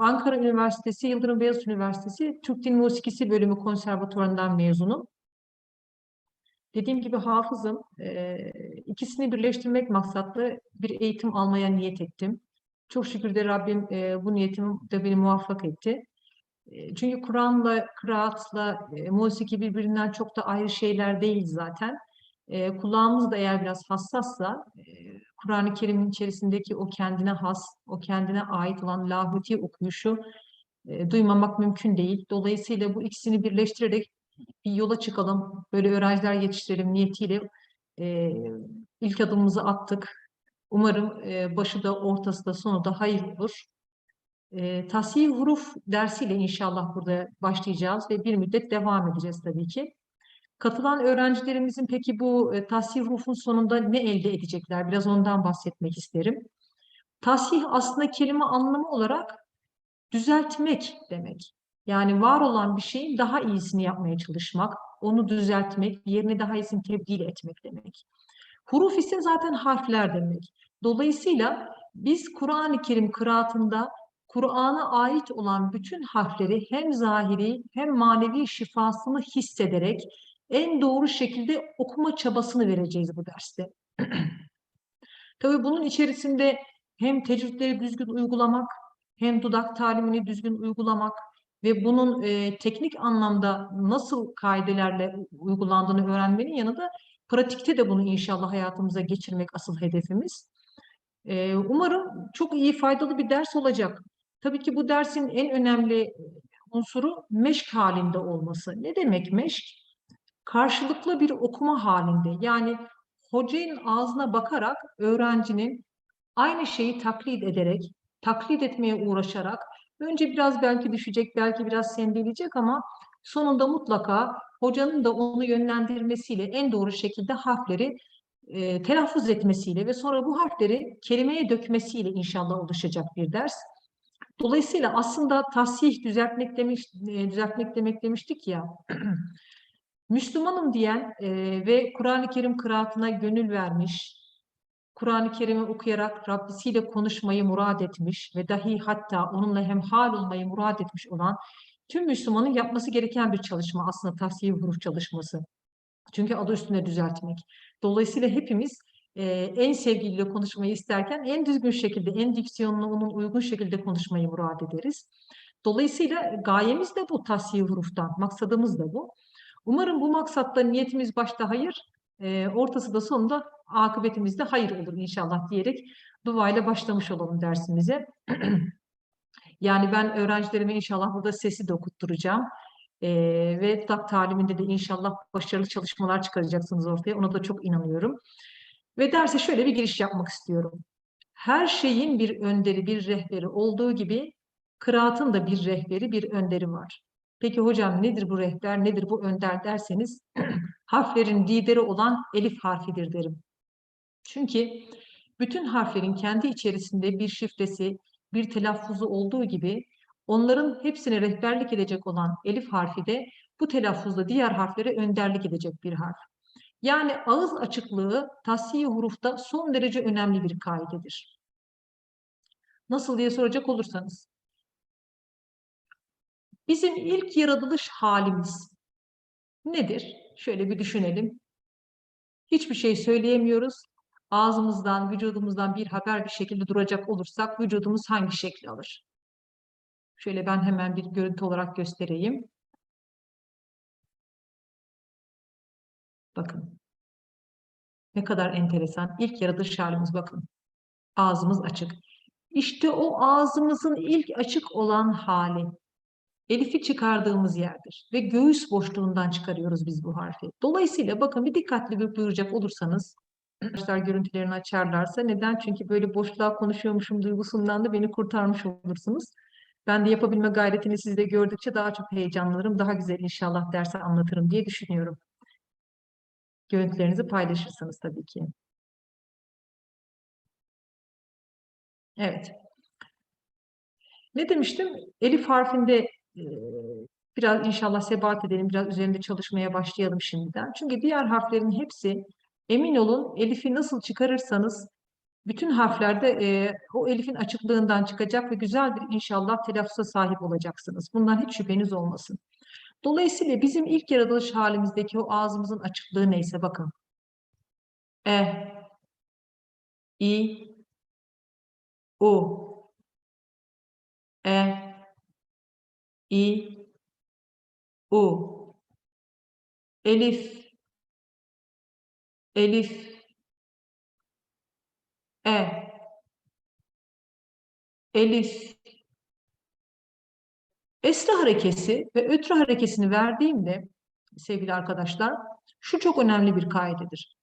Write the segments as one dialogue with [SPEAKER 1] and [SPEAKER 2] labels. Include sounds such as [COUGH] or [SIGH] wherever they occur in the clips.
[SPEAKER 1] Ankara Üniversitesi, Yıldırım Beyazıt Üniversitesi Türk Dil Musikisi Bölümü Konservatuvarından mezunum. Dediğim gibi hafızım. Eee, ikisini birleştirmek maksatlı bir eğitim almaya niyet ettim. Çok şükür de Rabbim eee, bu niyetimi de beni muvaffak etti. Eee, Çünkü Kur'an'la, kıraatla eee, musiki birbirinden çok da ayrı şeyler değil zaten. Eee, kulağımız da eğer biraz hassassa eee, Kur'an-ı Kerim'in içerisindeki o kendine has, o kendine ait olan lahuti okuyuşu e, duymamak mümkün değil. Dolayısıyla bu ikisini birleştirerek bir yola çıkalım, böyle öğrenciler yetiştirelim niyetiyle e, ilk adımımızı attık. Umarım e, başı da ortası da sonu da hayır olur. E, tasih huruf dersiyle inşallah burada başlayacağız ve bir müddet devam edeceğiz tabii ki. Katılan öğrencilerimizin peki bu e, tasih hurufun sonunda ne elde edecekler? Biraz ondan bahsetmek isterim. Tasih aslında kelime anlamı olarak düzeltmek demek. Yani var olan bir şeyin daha iyisini yapmaya çalışmak, onu düzeltmek, yerine daha iyisini tebdil etmek demek. Huruf ise zaten harfler demek. Dolayısıyla biz Kur'an-ı Kerim kıraatında Kur'an'a ait olan bütün harfleri hem zahiri hem manevi şifasını hissederek en doğru şekilde okuma çabasını vereceğiz bu derste. [CLEARS THROAT] Tabii bunun içerisinde hem tecrübeleri düzgün uygulamak, hem dudak talimini düzgün uygulamak ve bunun e, teknik anlamda nasıl kaidelerle uygulandığını öğrenmenin yanında pratikte de bunu inşallah hayatımıza geçirmek asıl hedefimiz. E, umarım çok iyi faydalı bir ders olacak. Tabii ki bu dersin en önemli unsuru meşk halinde olması. Ne demek meşk? Karşılıklı bir okuma halinde. Yani hocanın ağzına bakarak öğrencinin aynı şeyi taklit ederek, taklit etmeye uğraşarak önce biraz belki düşecek, belki biraz sendeleyecek ama sonunda mutlaka hocanın da onu yönlendirmesiyle en doğru şekilde harfleri e, telaffuz etmesiyle ve sonra bu harfleri kelimeye dökmesiyle inşallah oluşacak bir ders. Dolayısıyla aslında tasih düzeltmek demiş, e, düzeltmek demek demiştik ya. Müslümanım diyen e, ve Kur'an-ı Kerim kıraatına gönül vermiş, Kur'an-ı Kerim'i okuyarak Rabbisiyle konuşmayı murad etmiş ve dahi hatta onunla hemhal olmayı murad etmiş olan tüm Müslümanın yapması gereken bir çalışma aslında tavsiye huruf çalışması. Çünkü adı üstünde düzeltmek. Dolayısıyla hepimiz e, en sevgiliyle konuşmayı isterken en düzgün şekilde, en diksiyonuna onun uygun şekilde konuşmayı murad ederiz. Dolayısıyla gayemiz de bu tavsiye huruftan, maksadımız da bu. Umarım bu maksatla niyetimiz başta hayır, e, ortası da sonunda akıbetimizde hayır olur inşallah diyerek duayla başlamış olalım dersimize. [CLEARS THROAT] yani ben öğrencilerime inşallah burada sesi de okutturacağım. E, ve dudak taliminde de inşallah başarılı çalışmalar çıkaracaksınız ortaya. Ona da çok inanıyorum. Ve derse şöyle bir giriş yapmak istiyorum. Her şeyin bir önderi, bir rehberi olduğu gibi kıraatın da bir rehberi, bir önderi var. Peki hocam nedir bu rehber, nedir bu önder derseniz [CLEARS THROAT] harflerin lideri olan elif harfidir derim. Çünkü bütün harflerin kendi içerisinde bir şifresi, bir telaffuzu olduğu gibi onların hepsine rehberlik edecek olan elif harfi de bu telaffuzda diğer harflere önderlik edecek bir harf. Yani ağız açıklığı tasfiye hurufta son derece önemli bir kaidedir. Nasıl diye soracak olursanız. Bizim ilk yaratılış halimiz nedir? Şöyle bir düşünelim. Hiçbir şey söyleyemiyoruz. Ağzımızdan, vücudumuzdan bir haber bir şekilde duracak olursak vücudumuz hangi şekli alır? Şöyle ben hemen bir görüntü olarak göstereyim. Bakın. Ne kadar enteresan. İlk yaratılış halimiz bakın. Ağzımız açık. İşte o ağzımızın ilk açık olan hali. Elif'i çıkardığımız yerdir. Ve göğüs boşluğundan çıkarıyoruz biz bu harfi. Dolayısıyla bakın bir dikkatli bir buyuracak olursanız arkadaşlar görüntülerini açarlarsa neden? Çünkü böyle boşluğa konuşuyormuşum duygusundan da beni kurtarmış olursunuz. Ben de yapabilme gayretini sizde gördükçe daha çok heyecanlanırım. Daha güzel inşallah derse anlatırım diye düşünüyorum. Görüntülerinizi paylaşırsanız tabii ki. Evet. Ne demiştim? Elif harfinde biraz inşallah sebat edelim, biraz üzerinde çalışmaya başlayalım şimdiden. Çünkü diğer harflerin hepsi emin olun Elif'i nasıl çıkarırsanız bütün harflerde e, o elifin açıklığından çıkacak ve güzel bir inşallah telaffuza sahip olacaksınız. Bundan hiç şüpheniz olmasın. Dolayısıyla bizim ilk yaratılış halimizdeki o ağzımızın açıklığı neyse bakın. E, i, u, e, i, u, elif, elif, e, elif, esra harekesi ve ötre harekesini verdiğimde sevgili arkadaşlar şu çok önemli bir kaidedir.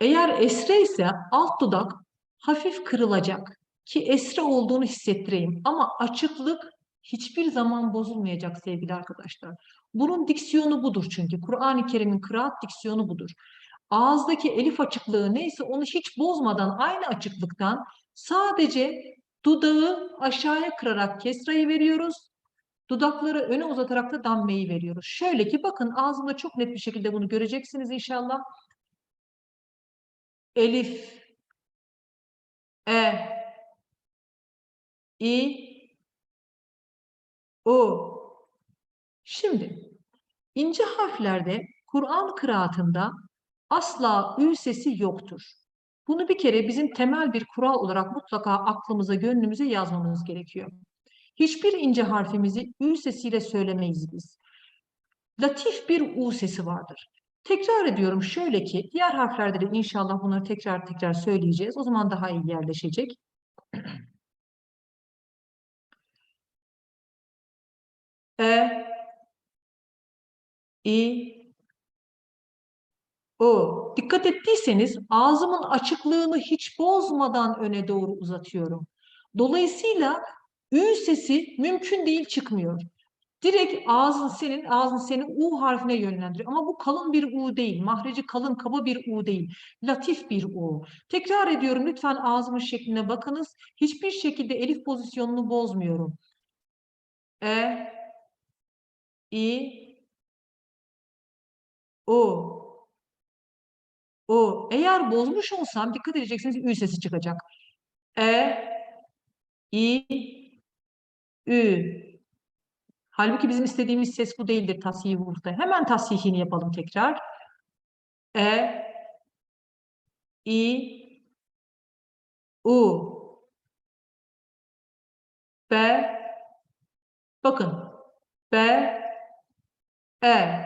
[SPEAKER 1] Eğer esre ise alt dudak hafif kırılacak ki esre olduğunu hissettireyim ama açıklık hiçbir zaman bozulmayacak sevgili arkadaşlar. Bunun diksiyonu budur çünkü. Kur'an-ı Kerim'in kıraat diksiyonu budur. Ağızdaki elif açıklığı neyse onu hiç bozmadan aynı açıklıktan sadece dudağı aşağıya kırarak kesrayı veriyoruz. Dudakları öne uzatarak da dammeyi veriyoruz. Şöyle ki bakın ağzımda çok net bir şekilde bunu göreceksiniz inşallah. Elif, E, İ, U. Şimdi ince harflerde Kur'an kıraatında asla ü sesi yoktur. Bunu bir kere bizim temel bir kural olarak mutlaka aklımıza, gönlümüze yazmamız gerekiyor. Hiçbir ince harfimizi ü sesiyle söylemeyiz biz. Latif bir u sesi vardır. Tekrar ediyorum şöyle ki diğer harflerde de inşallah bunları tekrar tekrar söyleyeceğiz. O zaman daha iyi yerleşecek. [CLEARS THROAT] E, I, O. Dikkat ettiyseniz ağzımın açıklığını hiç bozmadan öne doğru uzatıyorum. Dolayısıyla ü sesi mümkün değil çıkmıyor. Direkt ağzın senin, ağzın senin U harfine yönlendiriyor. Ama bu kalın bir U değil. Mahreci kalın, kaba bir U değil. Latif bir U. Tekrar ediyorum lütfen ağzımın şekline bakınız. Hiçbir şekilde elif pozisyonunu bozmuyorum. E, I, O, O. Eğer bozmuş olsam dikkat edeceksiniz Ü sesi çıkacak. E, İ, Ü. Halbuki bizim istediğimiz ses bu değildir tasih vurda. Hemen tasihini yapalım tekrar. E, I, U, B, bakın, B, E.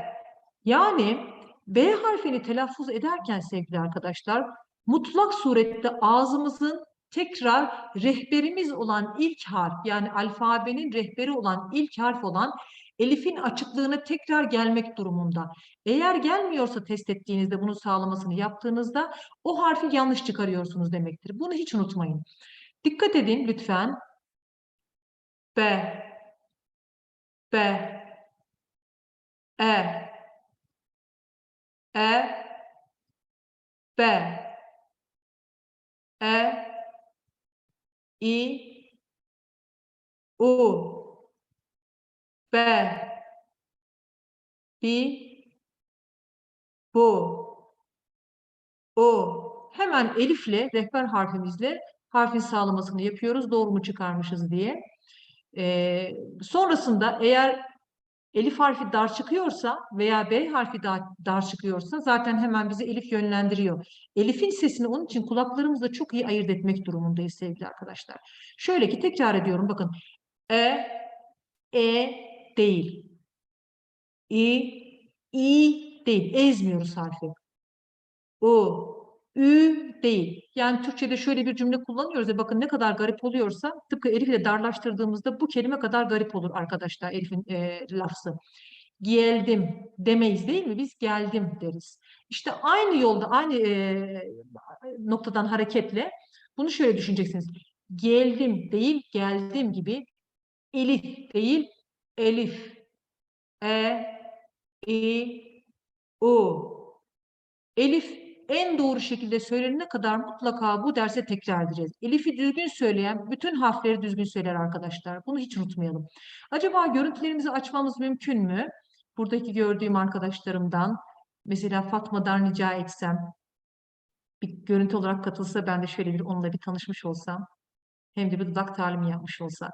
[SPEAKER 1] Yani B harfini telaffuz ederken sevgili arkadaşlar, mutlak surette ağzımızın tekrar rehberimiz olan ilk harf yani alfabenin rehberi olan ilk harf olan elifin açıklığına tekrar gelmek durumunda. Eğer gelmiyorsa test ettiğinizde bunu sağlamasını yaptığınızda o harfi yanlış çıkarıyorsunuz demektir. Bunu hiç unutmayın. Dikkat edin lütfen. B, B, E, E, B, E, I, U, B, Bi, Bu, O. Hemen elifle, rehber harfimizle harfin sağlamasını yapıyoruz. Doğru mu çıkarmışız diye. Ee, sonrasında eğer elif harfi dar çıkıyorsa veya B harfi dar, dar çıkıyorsa zaten hemen bizi elif yönlendiriyor. Elifin sesini onun için kulaklarımızla çok iyi ayırt etmek durumundayız sevgili arkadaşlar. Şöyle ki tekrar ediyorum bakın. E, E değil. İ, İ değil. Ezmiyoruz harfi. U, Ü değil. Yani Türkçe'de şöyle bir cümle kullanıyoruz ya bakın ne kadar garip oluyorsa tıpkı Elif ile darlaştırdığımızda bu kelime kadar garip olur arkadaşlar Elif'in e, lafzı. Geldim demeyiz değil mi? Biz geldim deriz. İşte aynı yolda aynı e, noktadan hareketle bunu şöyle düşüneceksiniz. Geldim değil geldim gibi Elif değil Elif E I U Elif en doğru şekilde söylenene kadar mutlaka bu derse tekrar edeceğiz. Elif'i düzgün söyleyen bütün harfleri düzgün söyler arkadaşlar. Bunu hiç unutmayalım. Acaba görüntülerimizi açmamız mümkün mü? Buradaki gördüğüm arkadaşlarımdan mesela Fatma'dan rica etsem. bir görüntü olarak katılsa ben de şöyle bir onunla bir tanışmış olsam hem de bir dudak talimi yapmış olsak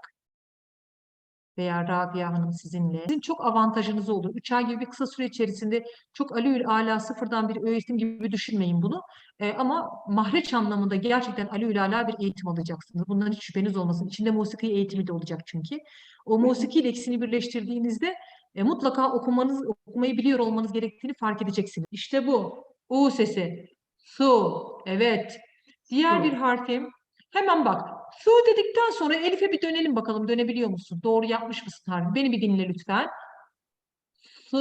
[SPEAKER 1] veya Rabia Hanım sizinle. Sizin çok avantajınız olur. 3 ay gibi bir kısa süre içerisinde çok alüül ala sıfırdan bir öğretim gibi düşünmeyin bunu. Ee, ama mahreç anlamında gerçekten alüül ala bir eğitim alacaksınız. Bundan hiç şüpheniz olmasın. İçinde musiki eğitimi de olacak çünkü. O musiki ile ikisini birleştirdiğinizde e, mutlaka okumanız, okumayı biliyor olmanız gerektiğini fark edeceksiniz. İşte bu. U sesi. Su. Evet. Diğer
[SPEAKER 2] Su.
[SPEAKER 1] bir harfim. Hemen bak. Su dedikten sonra Elif'e bir dönelim bakalım. Dönebiliyor musun? Doğru yapmış mısın harfi? Beni bir dinle lütfen. Su.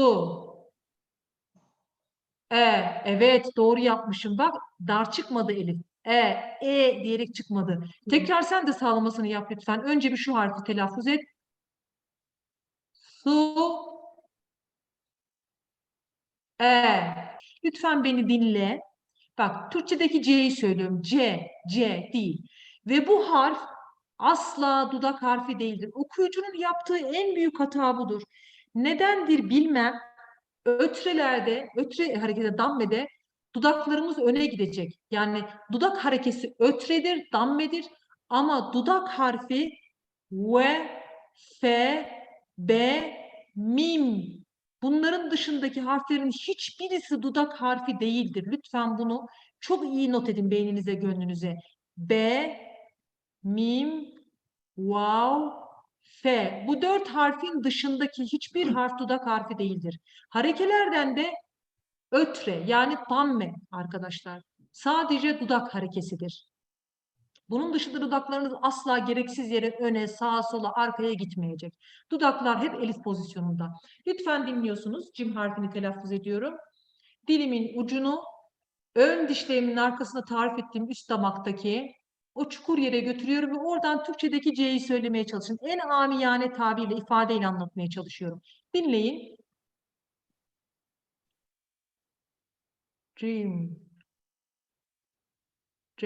[SPEAKER 1] E. Evet doğru yapmışım. Bak dar çıkmadı Elif. E. E diyerek çıkmadı. Tekrar sen de sağlamasını yap lütfen. Önce bir şu harfi telaffuz et. Su. E. Lütfen beni dinle. Bak Türkçedeki C'yi söylüyorum. C, C değil. Ve bu harf asla dudak harfi değildir. Okuyucunun yaptığı en büyük hata budur. Nedendir bilmem. Ötrelerde, ötre hareketi dammede dudaklarımız öne gidecek. Yani dudak hareketi ötredir, dammedir. Ama dudak harfi ve, f, b, mim. Bunların dışındaki harflerin hiçbirisi dudak harfi değildir. Lütfen bunu çok iyi not edin beyninize, gönlünüze. B, mim, vav, f. Bu dört harfin dışındaki hiçbir harf dudak harfi değildir. Harekelerden de ötre yani damme arkadaşlar. Sadece dudak harekesidir. Bunun dışında dudaklarınız asla gereksiz yere öne, sağa, sola, arkaya gitmeyecek. Dudaklar hep elif pozisyonunda. Lütfen dinliyorsunuz. Cim harfini telaffuz ediyorum. Dilimin ucunu ön dişlerimin arkasında tarif ettiğim üst damaktaki o çukur yere götürüyorum ve oradan Türkçedeki C'yi söylemeye çalışıyorum. En amiyane tabirle, ifadeyle anlatmaya çalışıyorum. Dinleyin. Dream. C.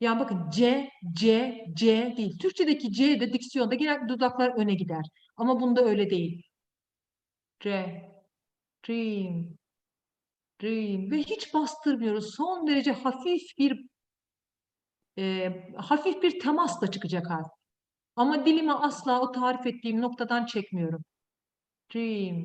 [SPEAKER 1] Yani bakın C, C, C değil. Türkçedeki C de diksiyonda genellikle dudaklar öne gider. Ama bunda öyle değil. C, dream, dream ve hiç bastırmıyoruz. Son derece hafif bir e, hafif bir temasla çıkacak harf. Ama dilimi asla o tarif ettiğim noktadan çekmiyorum. Dream,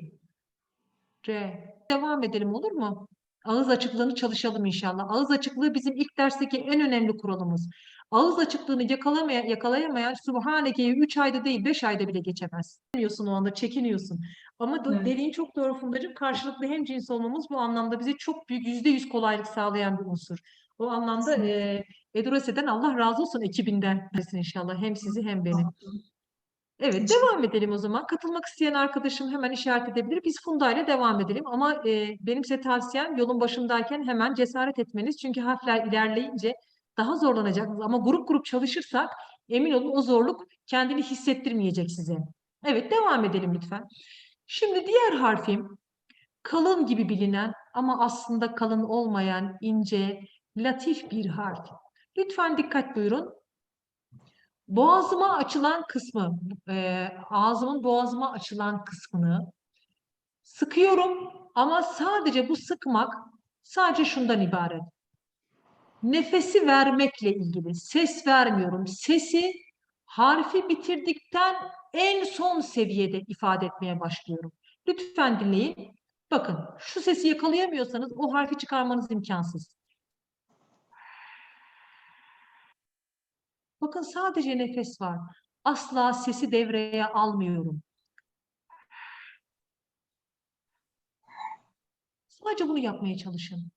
[SPEAKER 1] C. Devam edelim olur mu? Ağız açıklığını çalışalım inşallah. Ağız açıklığı bizim ilk dersteki en önemli kuralımız. Ağız açıklığını yakalamaya, yakalayamayan Subhaneke'yi 3 ayda değil 5 ayda bile geçemez. Çekiniyorsun o anda, çekiniyorsun. Ama
[SPEAKER 2] Evet.
[SPEAKER 1] dediğin çok doğru Fundacığım. Karşılıklı hem cins olmamız bu anlamda bize çok büyük yüzde yüz kolaylık sağlayan bir unsur. O anlamda e, Edurase'den Allah razı olsun ekibinden inşallah. Hem sizi hem beni. Evet, devam edelim o zaman. Katılmak isteyen arkadaşım hemen işaret edebilir. Biz Funda ile devam edelim. Ama e, benim size tavsiyem yolun başındayken hemen cesaret etmeniz. Çünkü harfler ilerleyince daha zorlanacaksınız. Ama grup grup çalışırsak emin olun o zorluk kendini hissettirmeyecek size. Evet, devam edelim lütfen. Şimdi diğer harfim kalın gibi bilinen ama aslında kalın olmayan ince, latif bir harf. Lütfen dikkat buyurun. Boğazıma açılan kısmı, e, ağzımın boğazıma açılan kısmını sıkıyorum ama sadece bu sıkmak sadece şundan ibaret. Nefesi vermekle ilgili. Ses vermiyorum. Sesi harfi bitirdikten en son seviyede ifade etmeye başlıyorum. Lütfen dinleyin. Bakın şu sesi yakalayamıyorsanız o harfi çıkarmanız imkansız. Bakın sadece nefes var. Asla sesi devreye almıyorum. Sadece bunu yapmaya çalışın.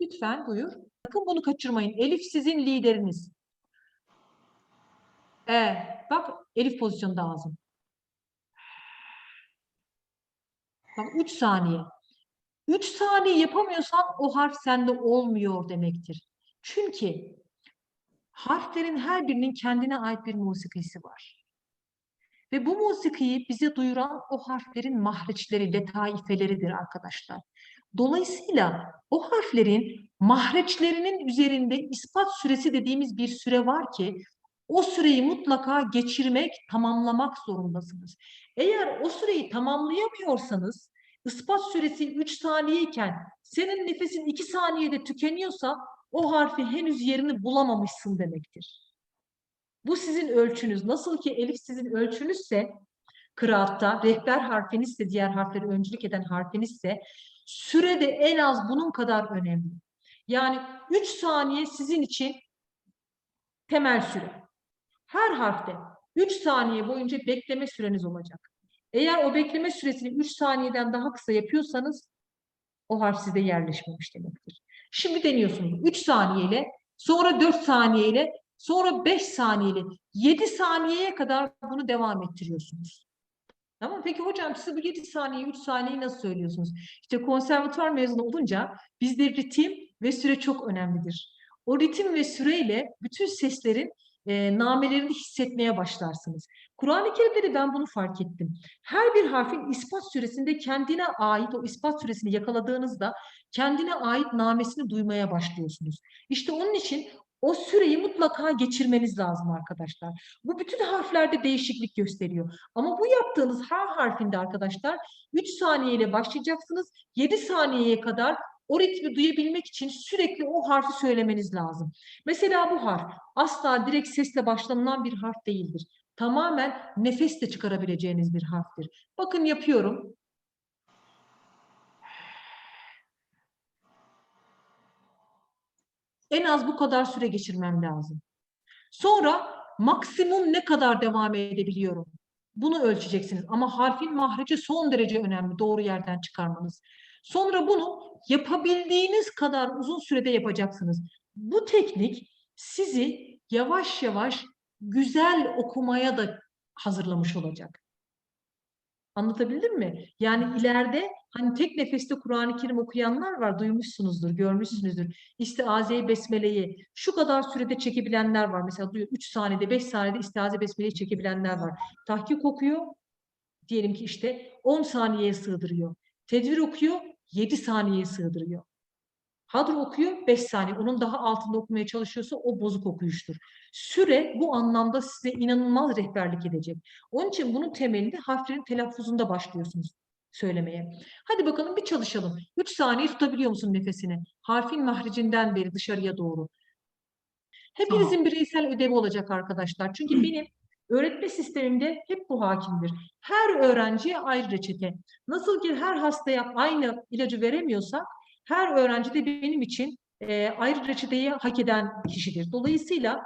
[SPEAKER 1] Lütfen buyur. Bakın bunu kaçırmayın. Elif sizin lideriniz. E, bak Elif pozisyonda ağzım. Bak 3 saniye. 3 saniye yapamıyorsan o harf sende olmuyor demektir. Çünkü harflerin her birinin kendine ait bir musikisi var. Ve bu musikiyi bize duyuran o harflerin mahreçleri, letaifeleridir arkadaşlar. Dolayısıyla o harflerin mahreçlerinin üzerinde ispat süresi dediğimiz bir süre var ki o süreyi mutlaka geçirmek, tamamlamak zorundasınız. Eğer o süreyi tamamlayamıyorsanız, ispat süresi 3 saniyeyken senin nefesin 2 saniyede tükeniyorsa o harfi henüz yerini bulamamışsın demektir. Bu sizin ölçünüz. Nasıl ki elif sizin ölçünüzse, kıraatta rehber harfinizse, diğer harfleri öncülük eden harfinizse, süre de en az bunun kadar önemli. Yani 3 saniye sizin için temel süre. Her harfte 3 saniye boyunca bekleme süreniz olacak. Eğer o bekleme süresini 3 saniyeden daha kısa yapıyorsanız o harf sizde yerleşmemiş demektir. Şimdi deniyorsunuz 3 saniyeyle, sonra 4 saniyeyle, sonra 5 saniyeyle, 7 saniyeye kadar bunu devam ettiriyorsunuz. Tamam peki hocam siz bu 7 saniye, 3 saniyeyi nasıl söylüyorsunuz? İşte konservatuvar mezunu olunca bizde ritim ve süre çok önemlidir. O ritim ve süreyle bütün seslerin e, namelerini hissetmeye başlarsınız. Kur'an-ı Kerim'de de ben bunu fark ettim. Her bir harfin ispat süresinde kendine ait o ispat süresini yakaladığınızda kendine ait namesini duymaya başlıyorsunuz. İşte onun için o süreyi mutlaka geçirmeniz lazım arkadaşlar. Bu bütün harflerde değişiklik gösteriyor. Ama bu yaptığınız her harfinde arkadaşlar 3 saniye ile başlayacaksınız. 7 saniyeye kadar o ritmi duyabilmek için sürekli o harfi söylemeniz lazım. Mesela bu harf asla direkt sesle başlanılan bir harf değildir. Tamamen nefesle çıkarabileceğiniz bir harftir. Bakın yapıyorum. En az bu kadar süre geçirmem lazım. Sonra maksimum ne kadar devam edebiliyorum? Bunu ölçeceksiniz. Ama harfin mahreci son derece önemli. Doğru yerden çıkarmanız. Sonra bunu yapabildiğiniz kadar uzun sürede yapacaksınız. Bu teknik sizi yavaş yavaş güzel okumaya da hazırlamış olacak. Anlatabildim mi? Yani ileride hani tek nefeste Kur'an-ı Kerim okuyanlar var, duymuşsunuzdur, görmüşsünüzdür. İstiaze-i Besmele'yi şu kadar sürede çekebilenler var. Mesela duyuyor 3 saniyede, 5 saniyede İstiaze Besmele'yi çekebilenler var. Tahkik okuyor, diyelim ki işte 10 saniyeye sığdırıyor. Tedvir okuyor, 7 saniyeye sığdırıyor. Hadr okuyor 5 saniye. Onun daha altında okumaya çalışıyorsa o bozuk okuyuştur. Süre bu anlamda size inanılmaz rehberlik edecek. Onun için bunun temelinde harflerin telaffuzunda başlıyorsunuz söylemeye. Hadi bakalım bir çalışalım. 3 saniye tutabiliyor musun nefesini? Harfin mahricinden beri dışarıya doğru. Hepinizin bireysel ödevi olacak arkadaşlar. Çünkü [CLEARS THROAT] benim öğretme sistemimde hep bu hakimdir. Her öğrenciye ayrı reçete. Nasıl ki her hastaya aynı ilacı veremiyorsak her öğrenci de benim için e, ayrı reçeteyi hak eden kişidir. Dolayısıyla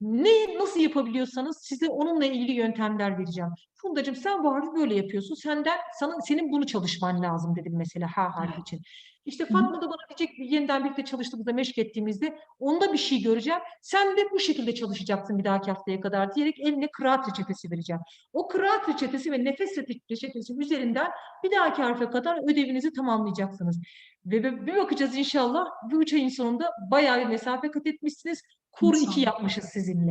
[SPEAKER 1] ne nasıl yapabiliyorsanız size onunla ilgili yöntemler vereceğim. Fundacığım sen bu harfi böyle yapıyorsun. Senden sana senin bunu çalışman lazım dedim mesela ha harfi için. İşte Fatma da bana diyecek yeniden birlikte çalıştığımızda meşk ettiğimizde onda bir şey göreceğim. Sen de bu şekilde çalışacaksın bir dahaki haftaya kadar diyerek eline kıraat reçetesi vereceğim. O kıraat reçetesi ve nefes reçetesi üzerinden bir dahaki harfe kadar ödevinizi tamamlayacaksınız. Ve bir bakacağız inşallah bu üç ayın sonunda bayağı bir mesafe kat etmişsiniz. Kur 2 yapmışız sizinle.